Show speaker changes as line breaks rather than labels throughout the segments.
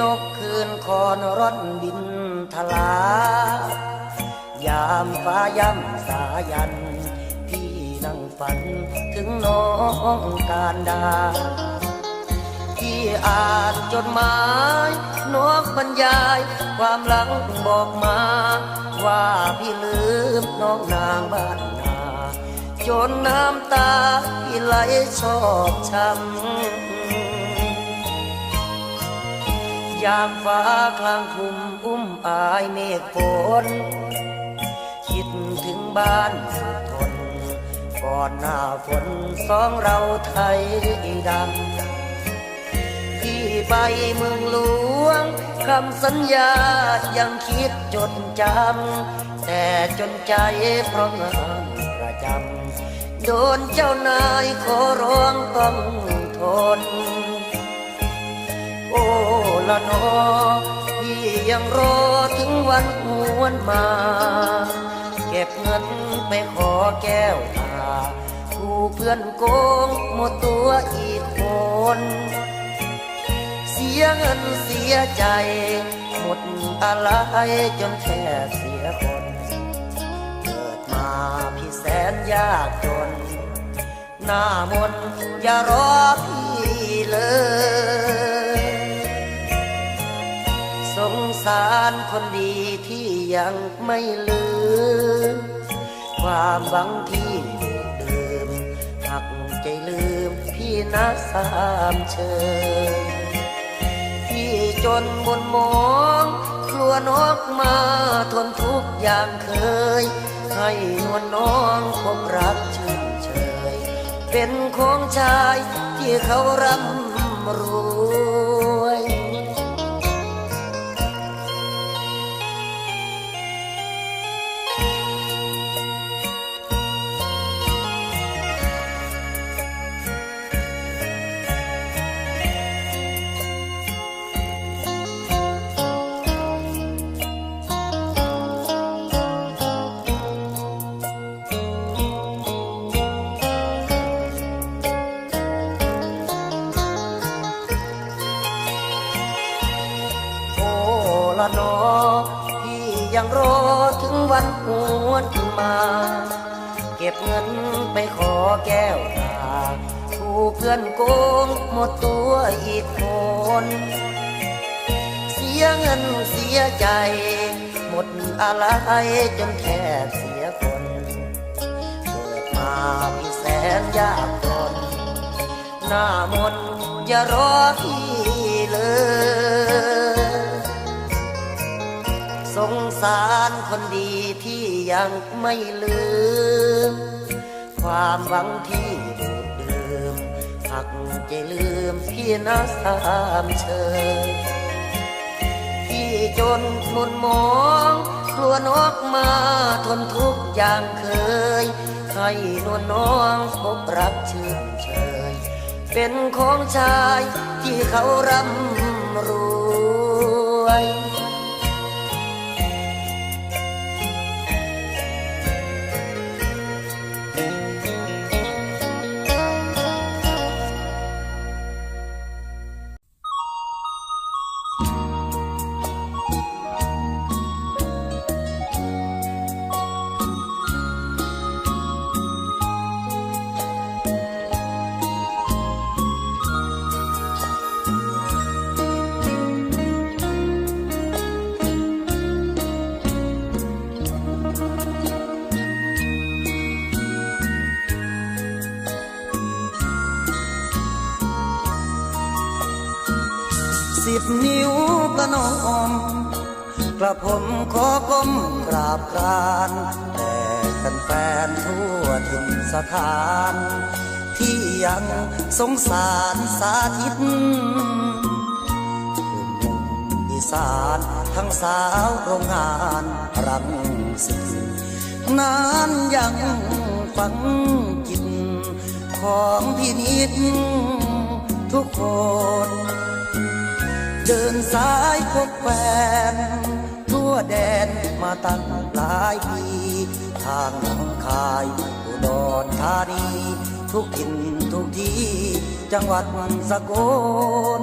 นกคืนคอนร่อนบินทลายามฟ้าย่ำสายัน พี่นั่งฝันถึงน้องการดา ที่อ่านจดหมายนกบรรยาย ความหลังบอกมา ว่าพี่ลืมน้องนางบ้านนาจนน้ำตาพี่ไหลชอบช้ำ ยามฟ้ากลางคลุมอุ้มอายเมฆฝนคิดถึงบ้านสุดทนก่อนหน้าฝนสองเราไทยดำพี่ไปเมืองหลวงคำสัญญายังคิดจดจำแต่จนใจเพราะงานประจำโดนเจ้านายขอร้องต้องทน โอละนอพี่ยังรอถึงวันหวนมา เก็บเงินไปขอแก้วตาผู้เพื่อนโกงหมดตัวอีกคน เสียเงินเสียใจ หมดอะไรจนแทบเสียคน เกิดมาพี่แสนยากจน หน้ามนอย่ารอพี่เลย งสารคนดีที่ยังไม่ลืม ความหวังที่ดูดดื่มหักใจลืมพี่นะสามเชยพี่จนบนมองกลัวนกมาทนทุกอย่างเคย ให้นวลน้องพบรักชื่นเชย เป็นของชายที่เขาร่ำรู้ ยังรอถึงวันหวนมา เก็บเงินไปขอแก้วตาผู้เพื่อนโกงหมดตัวอีกคน เสียเงินเสียใจ หมดอะไรจนแทบเสียคนเกิดมาพี่แสนยากจนหน้ามนอย่ารอพี่เลย สารคนดีที่ยังไม่ลืม ความหวังที่ดูดดื่มหักใจลืมพี่นะสามเชยพี่จนมุนมองกลัวนกมาทนทุกอย่างเคย ให้นวลน้องพบรักชื่นเชย เป็นของชายที่เขาร่ำรวย สิบนิ้วประนมกระผมขอก้มกราบกรานแต่กันแฟนทั่วถึงสถาน ที่ยังสงสารสาธิตคืนหนุ่มอีสานทั้งสาวโรงงานรังสิตนานยังฝังจิตของพี่นิดทุกคน เดินสายพบแฟนทั่วแดนมาตั้งหลายปีทางหนองคายอุดรธานีทุกถิ่นทุกที่จังหวัดสกล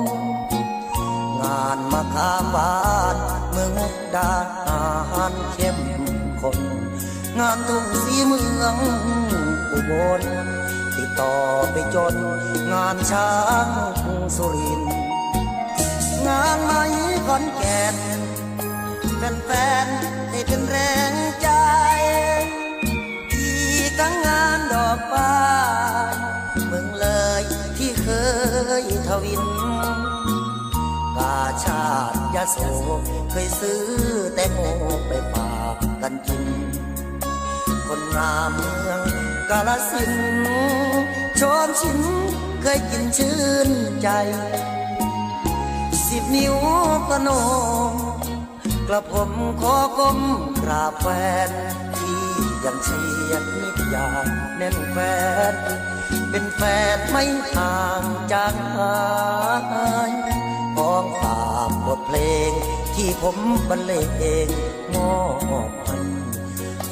งานมะขามหวานเมืองมุกดาหารเข้มข้นงานทุ่งสีเมืองอุบลติดต่อไปจนงานช้างสุรินทร์ งานไหมขอนแก่นแฟนๆให้เป็นแรงใจอีกทั้งงานดอกฟ้าเมืองเลยที่เคยทวิน กาชาติยาโสเคยซื้อแตงโมไปฝากกันกิน คนงามเมืองกาลสินธุ์ชมชินเคยกินชื่นใจ สิบนิ้วประนมกระผมขอก้มกราบแฟนที่ยังเชียร์นิยามแน่นแฟน เป็นแฟนไม่ห่างจากหายพ้องฝากบทเพลงที่ผมบรรเลงมอบให้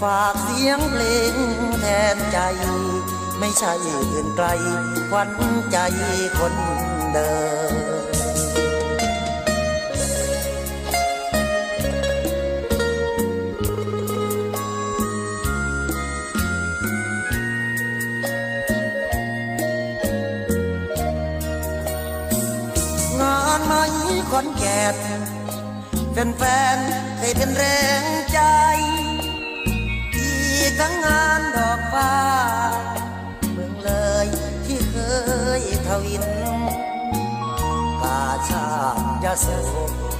ฝากเสียงเพลงแทนใจ ไม่ใช่อื่นไกลควันใจคนเดิม อนแก่นแฟนๆให้เป็นแรงใจอีกทั้งงานดอกฟ้าเมืองเลยที่เคยทวินกาชาติยาโส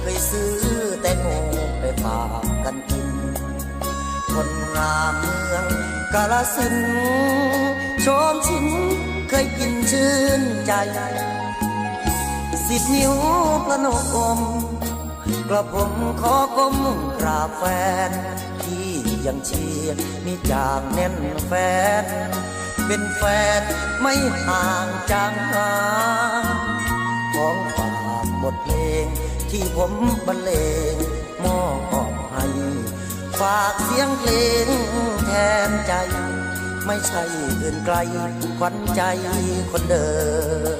เคยซื้อแตงโมไปฝากกันกิน คนงามเมืองกาลสินชมชินเคยกินชื่นใจ สิบนิ้วประนมกระผมขอก้มกราบแฟน ที่ยังเชียร์มีจางแน่นแฟน เป็นแฟนไม่ห่างจางหายของฝากบทเพลง ที่ผมบรรเลงมอบให้ฝากเสียงเพลงแทนใจ ไม่ใช่อื่นไกลขวัญใจคนเดิม